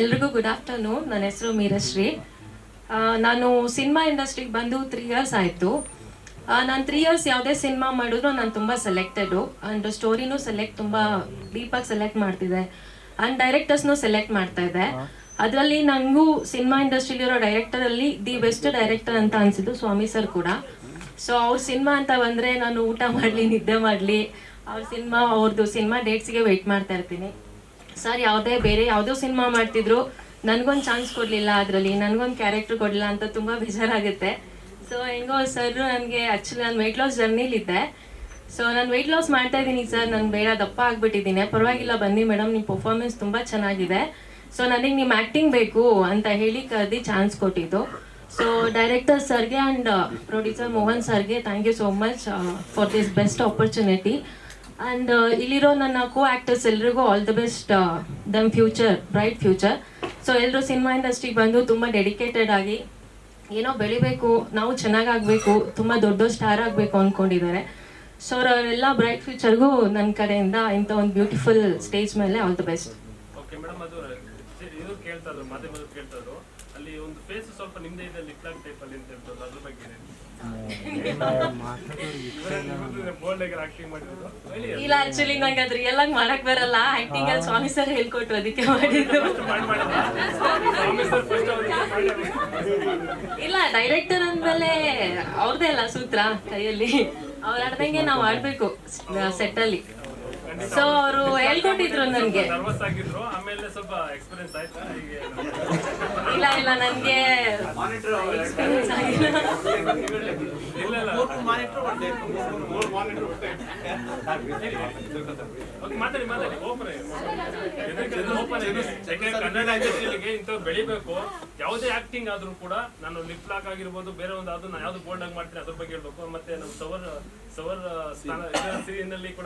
ಎಲ್ರಿಗೂ good afternoon ನನ್ನ ಹೆಸರು ಮೀರಶ್ರೀ. ನಾನು ಸಿನಿಮಾ ಇಂಡಸ್ಟ್ರಿಗೆ ಬಂದು ತ್ರೀ ಇಯರ್ಸ್ ಆಯಿತು. ನಾನು ತ್ರೀ ಇಯರ್ಸ್ ಯಾವುದೇ ಸಿನಿಮಾ ಮಾಡಿದ್ರು ನಾನು ತುಂಬ ಸೆಲೆಕ್ಟೆಡು ಆ್ಯಂಡ್ ಸ್ಟೋರಿನೂ ಸೆಲೆಕ್ಟ್ ತುಂಬ ಡೀಪಾಗಿ ಸೆಲೆಕ್ಟ್ ಮಾಡ್ತಿದೆ ಆ್ಯಂಡ್ ಡೈರೆಕ್ಟರ್ಸ್ನೂ ಸೆಲೆಕ್ಟ್ ಮಾಡ್ತಾ ಇದೆ ಅದರಲ್ಲಿ ನನಗೂ ಸಿನಿಮಾ ಇಂಡಸ್ಟ್ರಿಲಿರೋ ಡೈರೆಕ್ಟರಲ್ಲಿ ದಿ ಬೆಸ್ಟ್ ಡೈರೆಕ್ಟರ್ ಅಂತ ಅನಿಸಿದ್ದು ಸ್ವಾಮಿ ಸರ್ ಕೂಡ. ಸೊ ಅವ್ರ ಸಿನಿಮಾ ಅಂತ ಬಂದರೆ ನಾನು ಊಟ ಮಾಡಲಿ, ನಿದ್ದೆ ಮಾಡಲಿ. ಅವ್ರ ಸಿನಿಮಾ ಅವ್ರದ್ದು ಸಿನಿಮಾ ಡೇಟ್ಸ್ಗೆ ವೆಯ್ಟ್ ಮಾಡ್ತಾ ಇರ್ತೀನಿ. ಸರ್ ಯಾವುದೇ ಬೇರೆ ಯಾವುದೋ ಸಿನಿಮಾ ಮಾಡ್ತಿದ್ರು, ನನಗೊಂದು ಚಾನ್ಸ್ ಕೊಡಲಿಲ್ಲ ಅದರಲ್ಲಿ, ನನಗೊಂದು ಕ್ಯಾರೆಕ್ಟರ್ ಕೊಡಲಿಲ್ಲ ಅಂತ ತುಂಬ ಬೇಜಾರಾಗುತ್ತೆ. ಸೊ ಹೆಂಗೋ ಸರ್ ನನಗೆ ಆ್ಯಕ್ಚುಲಿ ನಾನು ವೆಯ್ಟ್ ಲಾಸ್ ಜರ್ನಿಲಿದ್ದೆ ಸೊ ನಾನು ವೆಯ್ಟ್ ಲಾಸ್ ಮಾಡ್ತಾ ಇದ್ದೀನಿ ಸರ್ ನಾನು ಬೇಡ, ದಪ್ಪ ಆಗಿಬಿಟ್ಟಿದ್ದೀನಿ. ಪರವಾಗಿಲ್ಲ, ಬನ್ನಿ ಮೇಡಮ್ ನಿಮ್ಮ ಪರ್ಫಾರ್ಮೆನ್ಸ್ ತುಂಬ ಚೆನ್ನಾಗಿದೆ. ಸೊ ನನಗೆ ನಿಮ್ಮ ಆ್ಯಕ್ಟಿಂಗ್ ಬೇಕು ಅಂತ ಹೇಳಿ ಕರೆದು ಚಾನ್ಸ್ ಕೊಟ್ಟಿದ್ದು. ಸೊ ಡೈರೆಕ್ಟರ್ ಸರ್ಗೆ ಆ್ಯಂಡ್ ಪ್ರೊಡ್ಯೂಸರ್ ಮೋಹನ್ ಸರ್ಗೆ thank you so much for this best opportunity and ಇಲ್ಲಿರೋ ನನ್ನ ಕೋ ಆ್ಯಕ್ಟರ್ಸ್ ಎಲ್ರಿಗೂ ಆಲ್ ದ ಬೆಸ್ಟ್ ದಮ್ ಫ್ಯೂಚರ್ ಬ್ರೈಟ್ ಫ್ಯೂಚರ್ ಸೊ ಎಲ್ಲರೂ ಸಿನಿಮಾ ಇಂಡಸ್ಟ್ರಿಗೆ ಬಂದು ತುಂಬ ಡೆಡಿಕೇಟೆಡ್ ಆಗಿ, ಏನೋ ಬೆಳಿಬೇಕು, ನಾವು ಚೆನ್ನಾಗಾಗಬೇಕು, ತುಂಬ ದೊಡ್ಡ ಸ್ಟಾರ್ ಆಗಬೇಕು ಅಂದ್ಕೊಂಡಿದ್ದಾರೆ ಸೊ ಅವರೆಲ್ಲ ಬ್ರೈಟ್ ಫ್ಯೂಚರ್ಗೂ ನನ್ನ ಕಡೆಯಿಂದ ಇಂಥ ಒಂದು ಬ್ಯೂಟಿಫುಲ್ ಸ್ಟೇಜ್ ಮೇಲೆ ಆಲ್ ದ ಬೆಸ್ಟ್ ಇದು ಕೇಳ್ತಾ ಇದ್ರು ಮಾಧ್ಯಮದವ್ರು ಕೇಳ್ತಾ ಇದ್ರು ಅಲ್ಲಿ ಒಂದು ಫೇಸ್ ಸ್ವಲ್ಪ ನಿಮ್ದೇ ಇದೆ ಲಿಪ್ಲಾಕ್ ಟೈಪ್ ಅಲ್ಲಿ ಅಂತ ಹೇಳ್ತಾರೆ ಅದ್ರ ಬಗ್ಗೆ. ಇಲ್ಲ ಆಕ್ಚುಲಿ ನಂಗೆ ಅದ್ರ ಎಲ್ಲ ಮಾಡಕ್ ಬರಲ್ಲ. ಆಕ್ಟಿಂಗ್ ಅಲ್ಲಿ ಸ್ವಾಮಿ ಸರ್ ಹೇಳ್ಕೊಟ್ರು ಅದಕ್ಕೆ ಮಾಡಿದ್ರಾ? ಇಲ್ಲ ಡೈರೆಕ್ಟರ್ ಅಂದ್ಮೇಲೆ ಅವ್ರದೇ ಅಲ್ಲ ಸೂತ್ರ ಕೈಯಲ್ಲಿ. ಅವ್ರ ಆಡ್ದಂಗೆ ನಾವು ಆಡ್ಬೇಕು ಸೆಟ್ ಅಲ್ಲಿ. ಸೊ ಅವರು ಹೇಳ್ಕೊಟ್ಟಿದ್ರು ನನ್ಗೆ. ನರ್ವಸ್ ಆಗಿದ್ರು ಆಮೇಲೆ ಸ್ವಲ್ಪ ಎಕ್ಸ್ಪೀರಿಯನ್ಸ್ ಆಯ್ತಾ ಹೀಗೆ. ಇಲ್ಲ ಇಲ್ಲ ನನ್ಗೆ experience ಆಗಿಲ್ಲ. ಇಲ್ಲ ಇಲ್ಲ. ಓಕೆ, ಮಾತಾಡಿ ಮಾತಾಡಿ. ಓಪನ್ ಓಪನ್ ಯಾಕಂದ್ರೆ ಕನ್ನಡ ಇಂಥವ್ರು ಬೆಳಿಬೇಕು ಯಾವುದೇ ಆಕ್ಟಿಂಗ್ ಆದ್ರೂ ಕೂಡ ನಾನು ಲಿಪ್ ಲಾಕ್ ಆಗಿರ್ಬೋದು ಬೇರೆ ಒಂದು ಅದು ನಾನು ಯಾವ್ದು ಬೋಲ್ಡ್ ಆಗಿ ಮಾಡ್ತೀನಿ ಅದ್ರ ಬಗ್ಗೆ ಹೇಳ್ಬೇಕು. ಮತ್ತೆ ನಮ್ಮ ಸವರ್ ಸವರ್ ಸ್ಥಾನ ಸೀರಿಯಲ್ ಕೂಡ